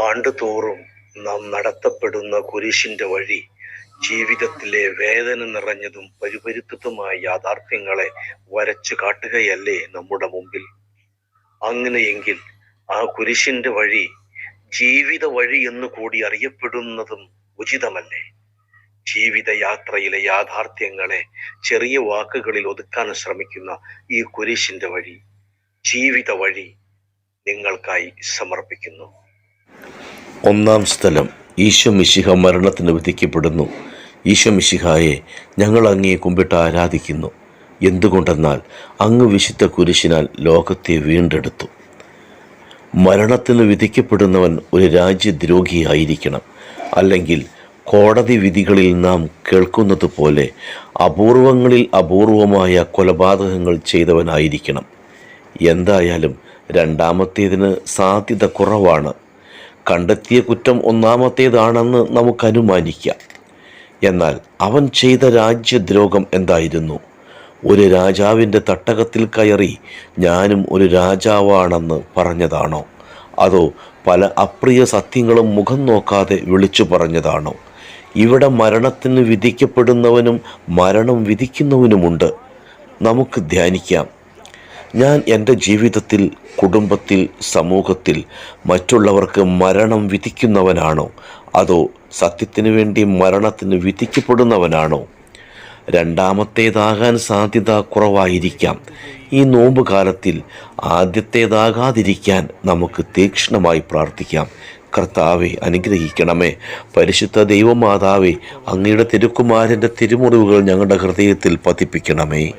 ആണ്ടുതോറും നാം നടത്തപ്പെടുന്ന കുരിശിന്റെ വഴി ജീവിതത്തിലെ വേദന നിറഞ്ഞതും പരിപരുത്തതുമായ യാഥാർത്ഥ്യങ്ങളെ വരച്ചു കാട്ടുകയല്ലേ നമ്മുടെ മുമ്പിൽ. അങ്ങനെയെങ്കിൽ ആ കുരിശിന്റെ വഴി ജീവിത വഴി എന്ന് കൂടി അറിയപ്പെടുന്നതും ഉചിതമല്ലേ? ജീവിതയാത്രയിലെ യാഥാർത്ഥ്യങ്ങളെ ചെറിയ വാക്കുകളിൽ ഒതുക്കാൻ ശ്രമിക്കുന്ന ഈ കുരിശിന്റെ വഴി ജീവിത വഴി നിങ്ങൾക്കായി സമർപ്പിക്കുന്നു. ഒന്നാം സ്ഥലം ഈശോ മിശിഹ മരണത്തിന് വിധിക്കപ്പെടുന്നു. ഈശോ മിശിഹായെ ഞങ്ങൾ അങ്ങയെ കുമ്പിട്ട് ആരാധിക്കുന്നു. എന്തുകൊണ്ടെന്നാൽ അങ്ങ് വിശുദ്ധ കുരിശിനാൽ ലോകത്തെ വീണ്ടെടുത്തു. മരണത്തിന് വിധിക്കപ്പെടുന്നവൻ ഒരു രാജ്യദ്രോഹിയായിരിക്കണം. അല്ലെങ്കിൽ കോടതി വിധികളിൽ നാം കേൾക്കുന്നത് പോലെ അപൂർവങ്ങളിൽ അപൂർവമായ കൊലപാതകങ്ങൾ ചെയ്തവനായിരിക്കണം. എന്തായാലും രണ്ടാമത്തേതിന് സാധ്യത കുറവാണ്. കണ്ടെത്തിയ കുറ്റം ഒന്നാമത്തേതാണെന്ന് നമുക്ക് അനുമാനിക്കാം എന്നാൽ അവൻ ചെയ്ത രാജ്യദ്രോഹം എന്തായിരുന്നു? ഒരു രാജാവിന്റെ തട്ടകത്തിൽ കയറി ഞാനും ഒരു രാജാവാണെന്ന് പറഞ്ഞതാണോ? അതോ പല അപ്രിയ സത്യങ്ങളും മുഖം നോക്കാതെ വിളിച്ചു പറഞ്ഞതാണോ? ഇവിടെ മരണത്തിന് വിധിക്കപ്പെടുന്നവനും മരണം വിധിക്കുന്നവനുമുണ്ട്. നമുക്ക് ധ്യാനിക്കാം. ഞാൻ എന്റെ ജീവിതത്തിൽ കുടുംബത്തിൽ സമൂഹത്തിൽ മറ്റുള്ളവർക്ക് മരണം വിധിക്കുന്നവനാണോ? അതോ സത്യത്തിന് വേണ്ടി മരണത്തിന് വിധിക്കപ്പെടുന്നവനാണോ? രണ്ടാമത്തേതാകാൻ സാധ്യത കുറവായിരിക്കാം. ഈ നോമ്പ് കാലത്തിൽ ആദ്യത്തേതാകാതിരിക്കാൻ നമുക്ക് തീക്ഷ്ണമായി പ്രാർത്ഥിക്കാം. കർത്താവെ അനുഗ്രഹിക്കണമേ. പരിശുദ്ധ ദൈവമാതാവേ അങ്ങയുടെ തിരുക്കുമാരന്റെ തിരുമുറിവുകൾ ഞങ്ങളുടെ ഹൃദയത്തിൽ പതിപ്പിക്കണമേ.